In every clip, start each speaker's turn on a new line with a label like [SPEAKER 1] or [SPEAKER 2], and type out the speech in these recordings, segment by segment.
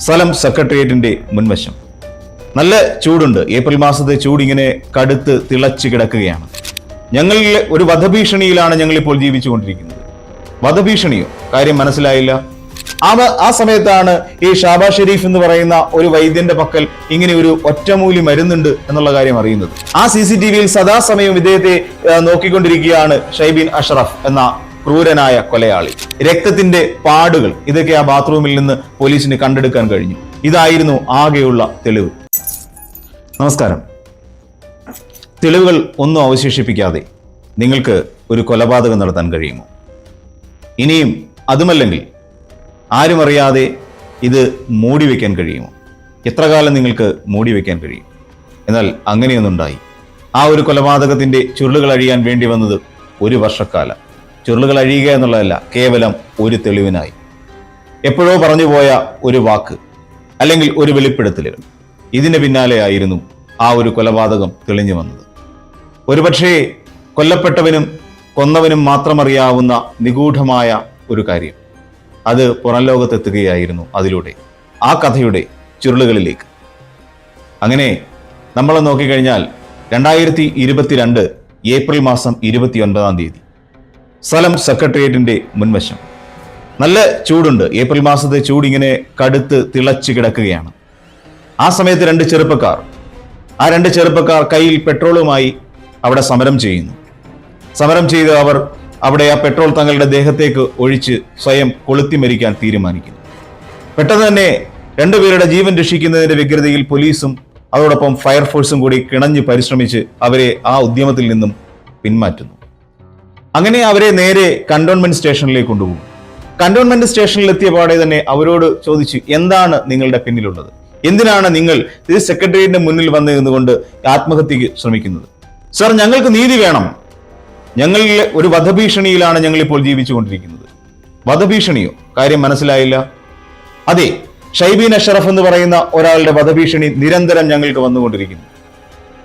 [SPEAKER 1] സ്ഥലം സെക്രട്ടേറിയറ്റിന്റെ മുൻവശം. നല്ല ചൂടുണ്ട്. ഏപ്രിൽ മാസത്തെ ചൂടിങ്ങനെ കടുത്ത് തിളച്ച് കിടക്കുകയാണ്. ഞങ്ങളിൽ ഒരു വധഭീഷണിയിലാണ് ഞങ്ങളിപ്പോൾ ജീവിച്ചുകൊണ്ടിരിക്കുന്നത്. വധഭീഷണിയോ? കാര്യം മനസ്സിലായില്ല. ആ ആ സമയത്താണ് ഈ ഷാബാ ഷെരീഫ് എന്ന് പറയുന്ന ഒരു വൈദ്യന്റെ പക്കൽ ഇങ്ങനെ ഒരു ഒറ്റമൂലി മരുന്നുണ്ട് എന്നുള്ള കാര്യം അറിയുന്നത്. ആ സി സി ടി വിയിൽ സദാസമയം ഇദ്ദേഹത്തെ നോക്കിക്കൊണ്ടിരിക്കുകയാണ് ഷൈബിൻ അഷറഫ് എന്ന ക്രൂരനായ കൊലയാളി. രക്തത്തിന്റെ പാടുകൾ ഇതൊക്കെ ആ ബാത്റൂമിൽ നിന്ന് പോലീസിന് കണ്ടെടുക്കാൻ കഴിഞ്ഞു. ഇതായിരുന്നു ആകെയുള്ള തെളിവ്. നമസ്കാരം. തെളിവുകൾ ഒന്നും അവശേഷിപ്പിക്കാതെ നിങ്ങൾക്ക് ഒരു കൊലപാതകം നടത്താൻ കഴിയുമോ? ഇനിയും അതുമല്ലെങ്കിൽ ആരും അറിയാതെ ഇത് മൂടി വയ്ക്കാൻ കഴിയുമോ? എത്ര കാലം നിങ്ങൾക്ക് മൂടി വയ്ക്കാൻ കഴിയും? എന്നാൽ അങ്ങനെയൊന്നുണ്ടായി. ആ ഒരു കൊലപാതകത്തിന്റെ ചുരുളുകൾ അഴിയാൻ വേണ്ടി വന്നത് ഒരു വർഷക്കാലം. ചുരുളുകൾ അഴിയുക എന്നുള്ളതല്ല കേവലം ഒരു തെളിവിനായി. എപ്പോഴോ പറഞ്ഞു പോയ ഒരു വാക്ക് അല്ലെങ്കിൽ ഒരു വെളിപ്പെടുത്തലുകൾ ഇതിന് പിന്നാലെയായിരുന്നു ആ ഒരു കൊലപാതകം തെളിഞ്ഞു വന്നത്. ഒരുപക്ഷേ കൊല്ലപ്പെട്ടവനും കൊന്നവനും മാത്രമറിയാവുന്ന നിഗൂഢമായ ഒരു കാര്യം. അത് പുറം ലോകത്തെത്തുകയായിരുന്നു അതിലൂടെ ആ കഥയുടെ ചുരുളുകളിലേക്ക്. അങ്ങനെ നമ്മൾ നോക്കിക്കഴിഞ്ഞാൽ രണ്ടായിരത്തി ഇരുപത്തിരണ്ട് ഏപ്രിൽ മാസം ഇരുപത്തി ഒൻപതാം തീയതി സ്ഥലം സെക്രട്ടേറിയറ്റിന്റെ മുൻവശം. നല്ല ചൂടുണ്ട്. ഏപ്രിൽ മാസത്തെ ചൂടിങ്ങനെ കടുത്ത് തിളച്ച് കിടക്കുകയാണ്. ആ സമയത്ത് രണ്ട് ചെറുപ്പക്കാർ ആ രണ്ട് ചെറുപ്പക്കാർ കയ്യിൽ പെട്രോളുമായി അവിടെ സമരം ചെയ്യുന്നു. സമരം ചെയ്ത് അവർ അവിടെ ആ പെട്രോൾ തങ്ങളുടെ ദേഹത്തേക്ക് ഒഴിച്ച് സ്വയം കൊളുത്തി മരിക്കാൻ തീരുമാനിക്കുന്നു. പെട്ടെന്ന് തന്നെ രണ്ടുപേരുടെ ജീവൻ രക്ഷിക്കുന്നതിന്റെ വ്യഗ്രതയിൽ പോലീസും അതോടൊപ്പം ഫയർഫോഴ്സും കൂടി കിണഞ്ഞ് പരിശ്രമിച്ച് അവരെ ആ ഉദ്യമത്തിൽ നിന്നും പിന്മാറ്റുന്നു. അങ്ങനെ അവരെ നേരെ കണ്ടോൺമെന്റ് സ്റ്റേഷനിലേക്ക് കൊണ്ടുപോകും. കണ്ടോൺമെന്റ് സ്റ്റേഷനിൽ എത്തിയ പാടെ തന്നെ അവരോട് ചോദിച്ചു എന്താണ് നിങ്ങളുടെ പിന്നിലുള്ളത്? എന്തിനാണ് നിങ്ങൾ ഇത് സെക്രട്ടേറിയറ്റിന്റെ മുന്നിൽ വന്ന് നിന്നുകൊണ്ട് ആത്മഹത്യക്ക് ശ്രമിക്കുന്നത്? സർ ഞങ്ങൾക്ക് നീതി വേണം. ഞങ്ങളിൽ ഒരു വധഭീഷണിയിലാണ് ഞങ്ങൾ ഇപ്പോൾ ജീവിച്ചുകൊണ്ടിരിക്കുന്നത്. വധഭീഷണിയോ? കാര്യം മനസ്സിലായില്ല. അതെ ഷൈബീൻ അഷറഫ് എന്ന് പറയുന്ന ഒരാളുടെ വധഭീഷണി നിരന്തരം ഞങ്ങൾക്ക് വന്നുകൊണ്ടിരിക്കുന്നു.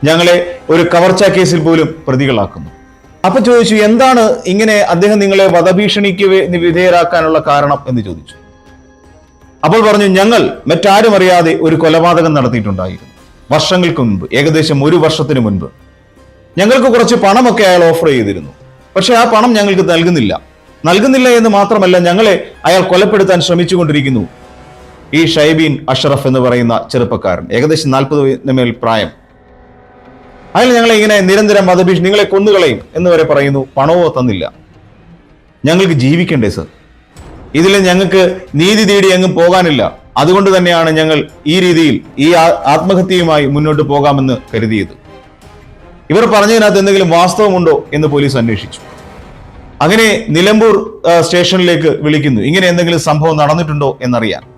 [SPEAKER 1] ഞങ്ങളെ ഒരു കവർച്ചാ കേസിൽ പോലും പ്രതികളാക്കുന്നു. അപ്പൊ ചോദിച്ചു എന്താണ് ഇങ്ങനെ അദ്ദേഹം നിങ്ങളെ വധഭീഷണിക്ക് വിധേയരാക്കാനുള്ള കാരണം? എന്ന് ചോദിച്ചു. അപ്പോൾ പറഞ്ഞു ഞങ്ങൾ മറ്റാരും അറിയാതെ ഒരു കൊലപാതകം നടത്തിയിട്ടുണ്ടായിരുന്നു. വർഷങ്ങൾക്ക് മുൻപ് ഏകദേശം ഒരു വർഷത്തിന് മുൻപ്. ഞങ്ങൾക്ക് കുറച്ച് പണമൊക്കെ അയാൾ ഓഫർ ചെയ്തിരുന്നു. പക്ഷെ ആ പണം ഞങ്ങൾക്ക് നൽകുന്നില്ല. നൽകുന്നില്ല എന്ന് മാത്രമല്ല ഞങ്ങളെ അയാൾ കൊലപ്പെടുത്താൻ ശ്രമിച്ചുകൊണ്ടിരിക്കുന്നു. ഈ ഷൈബീൻ അഷറഫ് എന്ന് പറയുന്ന ചെറുപ്പക്കാരൻ ഏകദേശം നാൽപ്പത് മേൽ പ്രായം അയാൾ ഞങ്ങളെ ഇങ്ങനെ നിരന്തരം വധഭീഷണി നിങ്ങളെ കൊന്നുകളയും എന്ന് വരെ പറയുന്നു. പണവോ തന്നില്ല. ഞങ്ങൾക്ക് ജീവിക്കണ്ടേ സർ? ഇതിൽ ഞങ്ങൾക്ക് നീതി തേടി എങ്ങും പോകാനില്ല. അതുകൊണ്ട് തന്നെയാണ് ഞങ്ങൾ ഈ രീതിയിൽ ഈ ആത്മഹത്യയുമായി മുന്നോട്ട് പോകാമെന്ന് കരുതിയത്. ഇവർ പറഞ്ഞതിനകത്ത് എന്തെങ്കിലും വാസ്തവമുണ്ടോ എന്ന് പോലീസ് അന്വേഷിച്ചു. അങ്ങനെ നിലമ്പൂർ സ്റ്റേഷനിലേക്ക് വിളിക്കുന്നു. ഇങ്ങനെ എന്തെങ്കിലും സംഭവം നടന്നിട്ടുണ്ടോ എന്നറിയാൻ.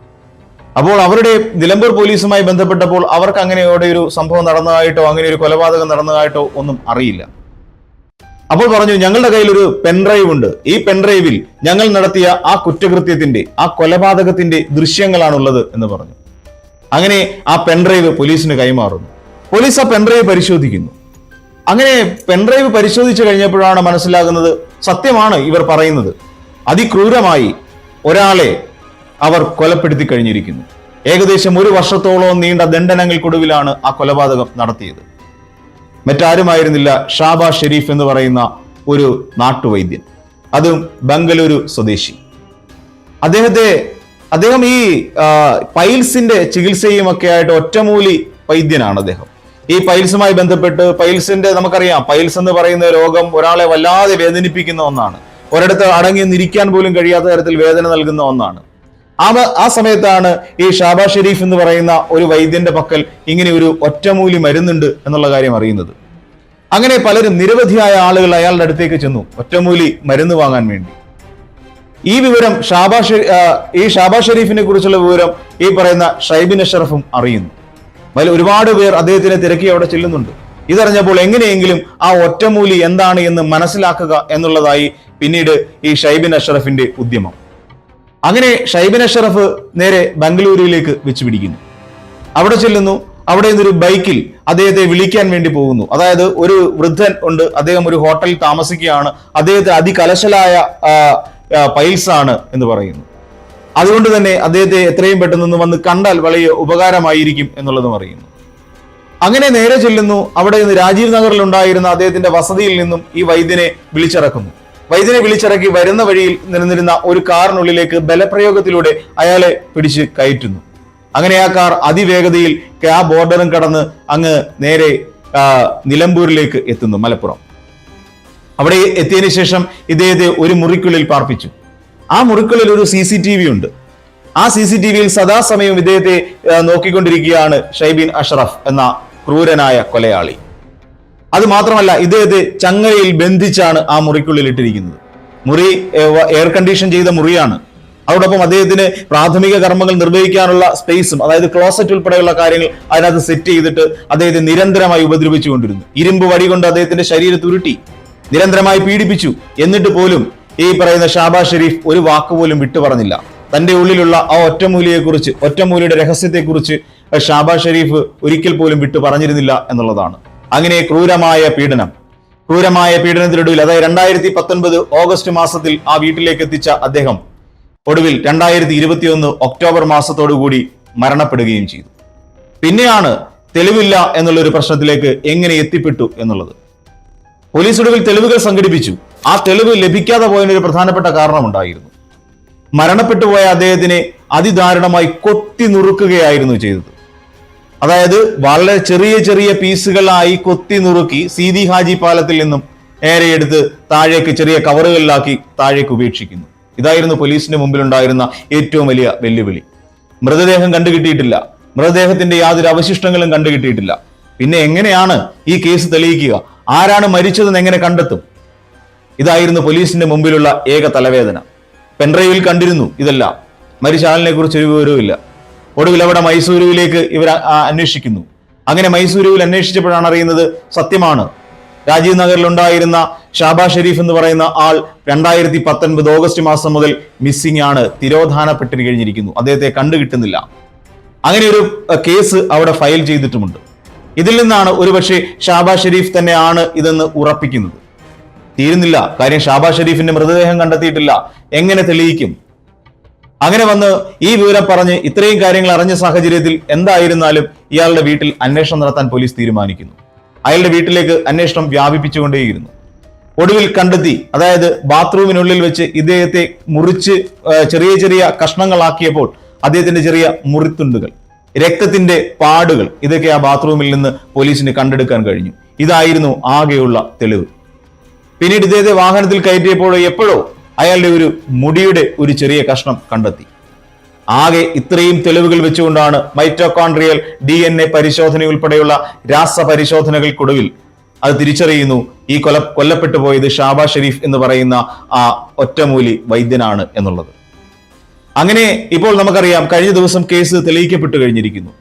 [SPEAKER 1] അപ്പോൾ അവരുടെ നിലമ്പൂർ പോലീസുമായി ബന്ധപ്പെട്ടപ്പോൾ അവർക്ക് അങ്ങനെ ഒരു സംഭവം നടന്നതായിട്ടോ അങ്ങനെ ഒരു കൊലപാതകം നടന്നതായിട്ടോ ഒന്നും അറിയില്ല. അപ്പോൾ പറഞ്ഞു ഞങ്ങളുടെ കയ്യിൽ ഒരു പെൻഡ്രൈവ് ഉണ്ട്. ഈ പെൻഡ്രൈവിൽ ഞങ്ങൾ നടത്തിയ ആ കുറ്റകൃത്യത്തിന്റെ ആ കൊലപാതകത്തിന്റെ ദൃശ്യങ്ങളാണുള്ളത് എന്ന് പറഞ്ഞു. അങ്ങനെ ആ പെൻഡ്രൈവ് പോലീസിന് കൈമാറുന്നു. പോലീസ് ആ പെൻഡ്രൈവ് പരിശോധിക്കുന്നു. അങ്ങനെ പെൻഡ്രൈവ് പരിശോധിച്ചു കഴിഞ്ഞപ്പോഴാണ് മനസ്സിലാകുന്നത് സത്യമാണ് ഇവർ പറയുന്നത്. അതിക്രൂരമായി ഒരാളെ അവർ കൊലപ്പെടുത്തി കഴിഞ്ഞിരിക്കുന്നു. ഏകദേശം ഒരു വർഷത്തോളം നീണ്ട ദണ്ഡനങ്ങൾക്കൊടുവിലാണ് ആ കൊലപാതകം നടത്തിയത്. മറ്റാരുമായിരുന്നില്ല ഷാബാ ഷെരീഫ് എന്ന് പറയുന്ന ഒരു നാട്ടുവൈദ്യൻ. അതും ബംഗളൂരു സ്വദേശി. അദ്ദേഹത്തെ അദ്ദേഹം ഈ പൈൽസിന്റെ ചികിത്സയും ഒക്കെ ആയിട്ട് ഒറ്റമൂലി വൈദ്യനാണ് അദ്ദേഹം. ഈ പൈൽസുമായി ബന്ധപ്പെട്ട് പൈൽസിന്റെ നമുക്കറിയാം പൈൽസ് എന്ന് പറയുന്ന രോഗം ഒരാളെ വല്ലാതെ വേദനിപ്പിക്കുന്ന ഒന്നാണ്. ഒരിടത്ത് അടങ്ങി നിരിക്കാൻ പോലും കഴിയാത്ത തരത്തിൽ വേദന നൽകുന്ന ഒന്നാണ്. ആ ആ സമയത്താണ് ഈ ഷാബാ ഷെരീഫ് എന്ന് പറയുന്ന ഒരു വൈദ്യന്റെ പക്കൽ ഇങ്ങനെ ഒരു ഒറ്റമൂലി മരുന്നുണ്ട് എന്നുള്ള കാര്യം അറിയുന്നത്. അങ്ങനെ പലരും നിരവധിയായ ആളുകൾ അയാളുടെ അടുത്തേക്ക് ചെന്നു ഒറ്റമൂലി മരുന്ന് വാങ്ങാൻ വേണ്ടി. ഈ വിവരം ഷാബാ ഈ ഷാബാ ഷെരീഫിനെ കുറിച്ചുള്ള വിവരം ഈ പറയുന്ന ഷൈബിൻ അഷറഫും അറിയുന്നു. അതിൽ ഒരുപാട് പേർ അദ്ദേഹത്തിനെ തിരക്കി അവിടെ ചെല്ലുന്നുണ്ട്. ഇതറിഞ്ഞപ്പോൾ എങ്ങനെയെങ്കിലും ആ ഒറ്റമൂലി എന്താണ് എന്ന് മനസ്സിലാക്കുക എന്നുള്ളതായി പിന്നീട് ഈ ഷൈബിൻ അഷറഫിന്റെ ഉദ്യമം. അങ്ങനെ ഷൈബിൻ അഷറഫ് നേരെ ബംഗളൂരുവിലേക്ക് വെച്ച് പിടിക്കുന്നു അവിടെ ചെല്ലുന്നു. അവിടെ നിന്നൊരു ബൈക്കിൽ അദ്ദേഹത്തെ വിളിക്കാൻ വേണ്ടി പോകുന്നു. അതായത് ഒരു വൃദ്ധൻ ഉണ്ട്. അദ്ദേഹം ഒരു ഹോട്ടലിൽ താമസിക്കുകയാണ്. അദ്ദേഹത്തെ അതികലശലായ പൈൽസ് ആണ് എന്ന് പറയുന്നു. അതുകൊണ്ട് തന്നെ അദ്ദേഹത്തെ എത്രയും പെട്ടെന്ന് വന്ന് കണ്ടാൽ വലിയ ഉപകാരമായിരിക്കും എന്നുള്ളതും അറിയുന്നു അങ്ങനെ നേരെ ചെല്ലുന്നു. അവിടെ നിന്ന് രാജീവ് നഗറിൽ ഉണ്ടായിരുന്ന അദ്ദേഹത്തിന്റെ വസതിയിൽ നിന്നും ഈ വൈദ്യനെ വിളിച്ചിറക്കുന്നു. വൈദ്യനെ വിളിച്ചിറക്കി വരുന്ന വഴിയിൽ നിന്നിരുന്ന ഒരു കാറിനുള്ളിലേക്ക് ബലപ്രയോഗത്തിലൂടെ അയാളെ പിടിച്ച് കയറ്റുന്നു. അങ്ങനെ ആ കാർ അതിവേഗതയിൽ ആ ബോർഡറും കടന്ന് അങ്ങ് നേരെ നിലമ്പൂരിലേക്ക് എത്തുന്നു മലപ്പുറം. അവിടെ എത്തിയതിനു ശേഷം ഇദ്ദേഹത്തെ ഒരു മുറിക്കുള്ളിൽ പാർപ്പിച്ചു. ആ മുറിക്കുള്ളിൽ ഒരു സി സി ടി വി ഉണ്ട്. ആ സി സി ടി വിയിൽ സദാസമയം ഇദ്ദേഹത്തെ നോക്കിക്കൊണ്ടിരിക്കുകയാണ് ഷൈബീൻ അഷ്റഫ് എന്ന ക്രൂരനായ കൊലയാളി. അത് മാത്രമല്ല ഇദ്ദേഹത്തെ ചങ്ങലയിൽ ബന്ധിച്ചാണ് ആ മുറിക്കുള്ളിൽ ഇട്ടിരിക്കുന്നത്. മുറി എയർ കണ്ടീഷൻ ചെയ്ത മുറിയാണ്. അതോടൊപ്പം അദ്ദേഹത്തിന് പ്രാഥമിക കർമ്മങ്ങൾ നിർവഹിക്കാനുള്ള സ്പേസും അതായത് ക്ലോസറ്റ് ഉൾപ്പെടെയുള്ള കാര്യങ്ങൾ അതിനകത്ത് സെറ്റ് ചെയ്തിട്ട് അദ്ദേഹത്തെ നിരന്തരമായി ഉപദ്രവിച്ചുകൊണ്ടിരുന്നു ഇരുമ്പ് വടി കൊണ്ട് അദ്ദേഹത്തിന്റെ ശരീരത്ത് ഉരുട്ടി നിരന്തരമായി പീഡിപ്പിച്ചു. എന്നിട്ട് പോലും ഈ പറയുന്ന ഷാബാ ഷെരീഫ് ഒരു വാക്ക് പോലും വിട്ടു പറഞ്ഞില്ല. തന്റെ ഉള്ളിലുള്ള ആ ഒറ്റമൂലിയെക്കുറിച്ച് ഒറ്റമൂലിയുടെ രഹസ്യത്തെക്കുറിച്ച് ഷാബാ ഷെരീഫ് ഒരിക്കൽ പോലും വിട്ടു പറഞ്ഞിരുന്നില്ല എന്നുള്ളതാണ്. അങ്ങനെ ക്രൂരമായ പീഡനം. ക്രൂരമായ പീഡനത്തിനൊടുവിൽ അതായത് രണ്ടായിരത്തി പത്തൊൻപത് ഓഗസ്റ്റ് മാസത്തിൽ ആ വീട്ടിലേക്ക് എത്തിച്ച അദ്ദേഹം ഒടുവിൽ രണ്ടായിരത്തി ഇരുപത്തിയൊന്ന് ഒക്ടോബർ മാസത്തോടുകൂടി മരണപ്പെടുകയും ചെയ്തു. പിന്നെയാണ് തെളിവില്ല എന്നുള്ളൊരു പ്രശ്നത്തിലേക്ക് എങ്ങനെ എത്തിപ്പെട്ടു എന്നുള്ളത്. പോലീസ് ഒടുവിൽ തെളിവുകൾ സംഘടിപ്പിച്ചു. ആ തെളിവ് ലഭിക്കാതെ പോയതിനൊരു പ്രധാനപ്പെട്ട കാരണമുണ്ടായിരുന്നു. മരണപ്പെട്ടു പോയ അദ്ദേഹത്തിനെ അതിദാരുണമായി കൊത്തി നുറുക്കുകയായിരുന്നു ചെയ്തത്. അതായത് വളരെ ചെറിയ ചെറിയ പീസുകളായി കൊത്തി നുറുക്കി സീതി ഹാജി പാലത്തിൽ നിന്നും നേരെ എടുത്ത് താഴേക്ക് ചെറിയ കവറുകളിലാക്കി താഴേക്ക് ഉപേക്ഷിക്കുന്നു. ഇതായിരുന്നു പോലീസിന്റെ മുമ്പിൽ ഉണ്ടായിരുന്ന ഏറ്റവും വലിയ വെല്ലുവിളി. മൃതദേഹം കണ്ടുകിട്ടിയിട്ടില്ല. മൃതദേഹത്തിന്റെ യാതൊരു അവശിഷ്ടങ്ങളും കണ്ടുകിട്ടിയിട്ടില്ല. പിന്നെ എങ്ങനെയാണ് ഈ കേസ് തെളിയിക്കുക? ആരാണ് മരിച്ചതെന്ന് എങ്ങനെ കണ്ടെത്തും? ഇതായിരുന്നു പോലീസിന്റെ മുമ്പിലുള്ള ഏക തലവേദന. പെൻഡ്രൈവിൽ കണ്ടിരുന്നു ഇതെല്ലാം. മരിച്ച ആളിനെ കുറിച്ച് ഒരു വിവരവുമില്ല. ഒടുവിൽ അവിടെ മൈസൂരുവിലേക്ക് ഇവർ അന്വേഷിക്കുന്നു. അങ്ങനെ മൈസൂരുവിൽ അന്വേഷിച്ചപ്പോഴാണ് അറിയുന്നത് സത്യമാണ്. രാജീവ് നഗറിൽ ഉണ്ടായിരുന്ന ഷാബാ ഷെരീഫ് എന്ന് പറയുന്ന ആൾ രണ്ടായിരത്തി പത്തൊൻപത് ഓഗസ്റ്റ് മാസം മുതൽ മിസ്സിംഗ് ആണ്. തിരോധാനപ്പെട്ട് കഴിഞ്ഞിരിക്കുന്നു. അദ്ദേഹത്തെ കണ്ടുകിട്ടുന്നില്ല അങ്ങനെ ഒരു കേസ് അവിടെ ഫയൽ ചെയ്തിട്ടുമുണ്ട്. ഇതിൽ നിന്നാണ് ഒരുപക്ഷെ ഷാബാ ഷെരീഫ് തന്നെയാണ് ഇതെന്ന് ഉറപ്പിക്കുന്നത്. തീരുന്നില്ല. കാര്യം ഷാബാ ഷെരീഫിന്റെ മൃതദേഹം കണ്ടെത്തിയിട്ടില്ല. എങ്ങനെ തെളിയിക്കും? അങ്ങനെ വന്ന് ഈ വിവരം പറഞ്ഞ് ഇത്രയും കാര്യങ്ങൾ അറിഞ്ഞ സാഹചര്യത്തിൽ എന്തായിരുന്നാലും ഇയാളുടെ വീട്ടിൽ അന്വേഷണം നടത്താൻ പോലീസ് തീരുമാനിക്കുന്നു. അയാളുടെ വീട്ടിലേക്ക് അന്വേഷണം വ്യാപിപ്പിച്ചുകൊണ്ടേയിരുന്നു. ഒടുവിൽ കണ്ടെത്തി അതായത് ബാത്റൂമിനുള്ളിൽ വെച്ച് ഇദ്ദേഹത്തെ മുറിച്ച് ചെറിയ ചെറിയ കഷ്ണങ്ങളാക്കിയപ്പോൾ അദ്ദേഹത്തിന്റെ ചെറിയ മുറിത്തുണ്ടുകൾ രക്തത്തിന്റെ പാടുകൾ ഇതൊക്കെ ആ ബാത്റൂമിൽ നിന്ന് പോലീസിന് കണ്ടെടുക്കാൻ കഴിഞ്ഞു. ഇതായിരുന്നു ആകെയുള്ള തെളിവ്. പിന്നീട് ഇദ്ദേഹത്തെ വാഹനത്തിൽ കയറ്റിയപ്പോഴോ എപ്പോഴോ അയാളുടെ ഒരു മുടിയുടെ ഒരു ചെറിയ കഷ്ണം കണ്ടെത്തി. ആകെ ഇത്രയും തെളിവുകൾ വെച്ചുകൊണ്ടാണ് മൈറ്റോകോൺഡ്രിയൽ ഡി എൻ എ പരിശോധന ഉൾപ്പെടെയുള്ള രാസപരിശോധനകൾക്കൊടുവിൽ അത് തിരിച്ചറിയുന്നു. ഈ കൊല കൊല്ലപ്പെട്ടു പോയത് ഷാബാ ഷെരീഫ് എന്ന് പറയുന്ന ആ ഒറ്റമൂലി വൈദ്യനാണ് എന്നുള്ളത്. അങ്ങനെ ഇപ്പോൾ നമുക്കറിയാം കഴിഞ്ഞ ദിവസം കേസ് തെളിയിക്കപ്പെട്ടു കഴിഞ്ഞിരിക്കുന്നു.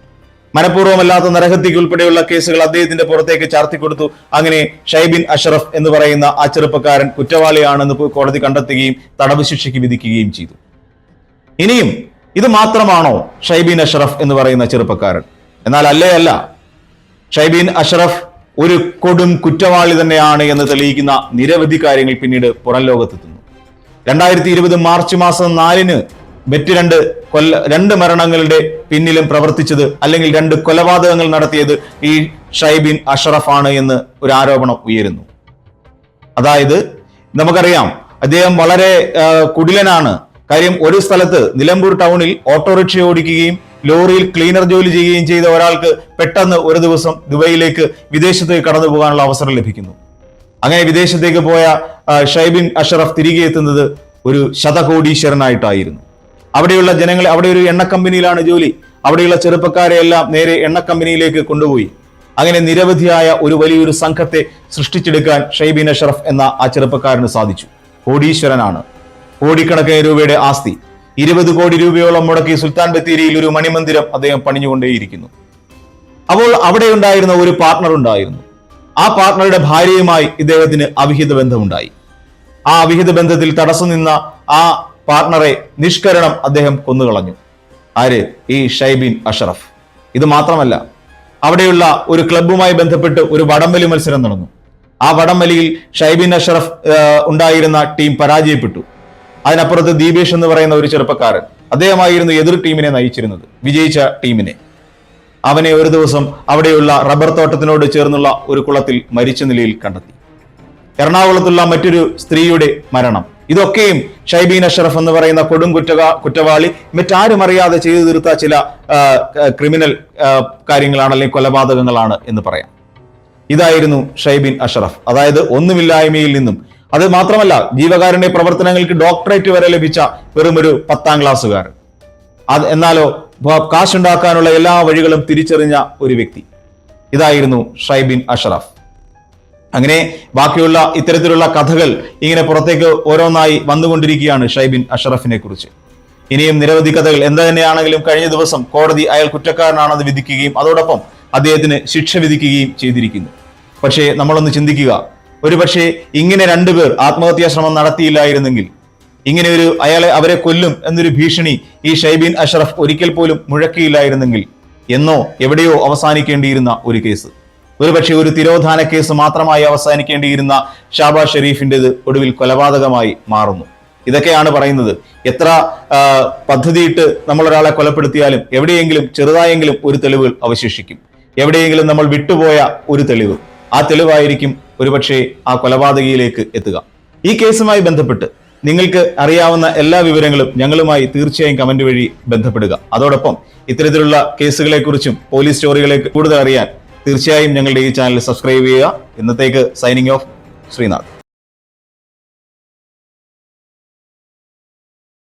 [SPEAKER 1] മനഃപൂർവമല്ലാത്ത നരഹത്യക്ക് ഉൾപ്പെടെയുള്ള കേസുകൾ അദ്ദേഹത്തിന്റെ പുറത്തേക്ക് ചാർത്തി കൊടുത്തു അങ്ങനെ ഷൈബിൻ അഷറഫ് എന്ന് പറയുന്ന ആ ചെറുപ്പക്കാരൻ കുറ്റവാളിയാണെന്ന് കോടതി കണ്ടെത്തുകയും തടവ് ശിക്ഷയ്ക്ക് വിധിക്കുകയും ചെയ്തു. ഇനിയും ഇത് മാത്രമാണോ ഷൈബിൻ അഷറഫ് എന്ന് പറയുന്ന ചെറുപ്പക്കാരൻ? എന്നാൽ അല്ലേ അല്ല. ഷൈബിൻ അഷറഫ് ഒരു കൊടും കുറ്റവാളി തന്നെയാണ് എന്ന് തെളിയിക്കുന്ന നിരവധി കാര്യങ്ങൾ പിന്നീട് പുറം ലോകത്തെത്തുന്നു. രണ്ടായിരത്തി ഇരുപത് മാർച്ച് മാസം നാലിന് മറ്റ് രണ്ട് കൊല്ല രണ്ട് മരണങ്ങളുടെ പിന്നിലും പ്രവർത്തിച്ചത് അല്ലെങ്കിൽ രണ്ട് കൊലപാതകങ്ങൾ നടത്തിയത് ഈ ഷൈബിൻ അഷറഫ് ആണ് എന്ന് ഒരു ആരോപണം ഉയരുന്നു. അതായത് നമുക്കറിയാം അദ്ദേഹം വളരെ കുടിലനാണ്. കാര്യം ഒരു സ്ഥലത്ത് നിലമ്പൂർ ടൗണിൽ ഓട്ടോറിക്ഷ ഓടിക്കുകയും ലോറിയിൽ ക്ലീനർ ജോലി ചെയ്യുകയും ചെയ്ത ഒരാൾക്ക് പെട്ടെന്ന് ഒരു ദിവസം ദുബൈയിലേക്ക് വിദേശത്തേക്ക് കടന്നു പോകാനുള്ള അവസരം ലഭിക്കുന്നു. അങ്ങനെ വിദേശത്തേക്ക് പോയ ഷൈബിൻ അഷറഫ് തിരികെ എത്തുന്നത് ഒരു ശതകോടീശ്വരനായിട്ടായിരുന്നു. അവിടെയുള്ള ജനങ്ങളെ അവിടെ ഒരു എണ്ണ കമ്പനിയിലാണ് ജോലി. അവിടെയുള്ള ചെറുപ്പക്കാരെ എല്ലാം നേരെ എണ്ണ കമ്പനിയിലേക്ക് കൊണ്ടുപോയി. അങ്ങനെ നിരവധിയായ ഒരു വലിയൊരു സംഘത്തെ സൃഷ്ടിച്ചെടുക്കാൻ ഷൈബിൻ അഷറഫ് എന്ന ആ ചെറുപ്പക്കാരന് സാധിച്ചു. കോടീശ്വരനാണ്. കോടിക്കണക്കിന് രൂപയുടെ ആസ്തി. ഇരുപത് കോടി രൂപയോളം മുടക്കി സുൽത്താൻ ബത്തേരിയിൽ ഒരു മണിമന്ദിരം അദ്ദേഹം പണിഞ്ഞുകൊണ്ടേയിരിക്കുന്നു. അപ്പോൾ അവിടെ ഉണ്ടായിരുന്ന ഒരു പാർട്ണർ ഉണ്ടായിരുന്നു. ആ പാർട്ണറുടെ ഭാര്യയുമായി ഇദ്ദേഹത്തിന് അവിഹിത ബന്ധമുണ്ടായി. ആ അവിഹിത ബന്ധത്തിൽ തടസ്സം നിന്ന ആ പാർട്ണറെ നിഷ്കരണം അദ്ദേഹം കൊന്നുകളഞ്ഞു. ആര്? ഈ ഷൈബിൻ അഷറഫ്. ഇത് മാത്രമല്ല അവിടെയുള്ള ഒരു ക്ലബ്ബുമായി ബന്ധപ്പെട്ട് ഒരു വടംവലി മത്സരം നടന്നു. ആ വടംവലിയിൽ ഷൈബിൻ അഷറഫ് ഉണ്ടായിരുന്ന ടീം പരാജയപ്പെട്ടു. അതിനപ്പുറത്ത് ദീപേഷ് എന്ന് പറയുന്ന ഒരു ചെറുപ്പക്കാരൻ അദ്ദേഹമായിരുന്നു എതിർ ടീമിനെ നയിച്ചിരുന്നത് വിജയിച്ച ടീമിനെ. അവനെ ഒരു ദിവസം അവിടെയുള്ള റബ്ബർ തോട്ടത്തിനോട് ചേർന്നുള്ള ഒരു കുളത്തിൽ മരിച്ച നിലയിൽ കണ്ടെത്തി. എറണാകുളത്തുള്ള മറ്റൊരു സ്ത്രീയുടെ മരണം. ഇതൊക്കെയും ഷൈബീൻ അഷറഫ് എന്ന് പറയുന്ന കൊടും കുറ്റ കുറ്റവാളി. മറ്റാരും അറിയാതെ ചെയ്തു തീർത്ത ചില ക്രിമിനൽ കാര്യങ്ങളാണ് അല്ലെങ്കിൽ കൊലപാതകങ്ങളാണ് എന്ന് പറയാം. ഇതായിരുന്നു ഷൈബിൻ അഷറഫ്. അതായത് ഒന്നുമില്ലായ്മയിൽ നിന്നും. അത് മാത്രമല്ല ജീവകാരുണ്യ പ്രവർത്തനങ്ങൾക്ക് ഡോക്ടറേറ്റ് വരെ ലഭിച്ച വെറും ഒരു പത്താം ക്ലാസ്സുകാരൻ. അത് എന്നാലോ കാശുണ്ടാക്കാനുള്ള എല്ലാ വഴികളും തിരിച്ചറിഞ്ഞ ഒരു വ്യക്തി. ഇതായിരുന്നു ഷൈബിൻ അഷറഫ്. അങ്ങനെ ബാക്കിയുള്ള ഇത്തരത്തിലുള്ള കഥകൾ ഇങ്ങനെ പുറത്തേക്ക് ഓരോന്നായി വന്നുകൊണ്ടിരിക്കുകയാണ് ഷൈബിൻ അഷറഫിനെ കുറിച്ച്. ഇനിയും നിരവധി കഥകൾ എന്ത് തന്നെയാണെങ്കിലും കഴിഞ്ഞ ദിവസം കോടതി അയാൾ കുറ്റക്കാരനാണെന്ന് വിധിക്കുകയും അതോടൊപ്പം അദ്ദേഹത്തിന് ശിക്ഷ വിധിക്കുകയും ചെയ്തിരിക്കുന്നു. പക്ഷേ നമ്മളൊന്ന് ചിന്തിക്കുക ഒരുപക്ഷെ ഇങ്ങനെ രണ്ടുപേർ ആത്മഹത്യാ ശ്രമം നടത്തിയില്ലായിരുന്നെങ്കിൽ ഇങ്ങനെ ഒരു അയാളെ അവരെ കൊല്ലും എന്നൊരു ഭീഷണി ഈ ഷൈബിൻ അഷറഫ് ഒരിക്കൽ പോലും മുഴക്കിയില്ലായിരുന്നെങ്കിൽ എന്നോ എവിടെയോ അവസാനിക്കേണ്ടിയിരുന്ന ഒരു കേസ്. ഒരുപക്ഷെ ഒരു തിരോധാന കേസ് മാത്രമായി അവസാനിക്കേണ്ടിയിരുന്ന ഷാബാസ് ഷെരീഫിന്റെത് ഒടുവിൽ കൊലപാതകമായി മാറുന്നു. ഇതൊക്കെയാണ് പറയുന്നത്. എത്ര പദ്ധതിയിട്ട് നമ്മൾ ഒരാളെ കൊലപ്പെടുത്തിയാലും എവിടെയെങ്കിലും ചെറുതായെങ്കിലും ഒരു തെളിവുകൾ അവശേഷിക്കും. എവിടെയെങ്കിലും നമ്മൾ വിട്ടുപോയ ഒരു തെളിവ്. ആ തെളിവായിരിക്കും ഒരുപക്ഷെ ആ കൊലപാതകയിലേക്ക് എത്തുക. ഈ കേസുമായി ബന്ധപ്പെട്ട് നിങ്ങൾക്ക് അറിയാവുന്ന എല്ലാ വിവരങ്ങളും ഞങ്ങളുമായി തീർച്ചയായും കമന്റ് വഴി ബന്ധപ്പെടുക. അതോടൊപ്പം ഇത്തരത്തിലുള്ള കേസുകളെക്കുറിച്ചും പോലീസ് സ്റ്റോറികളെ കൂടുതൽ അറിയാൻ തീർച്ചയായും ഞങ്ങളുടെ ഈ ചാനൽ സബ്സ്ക്രൈബ് ചെയ്യുക. ഇന്നത്തേക്ക് സൈനിങ് ഓഫ് ശ്രീനാഥ്.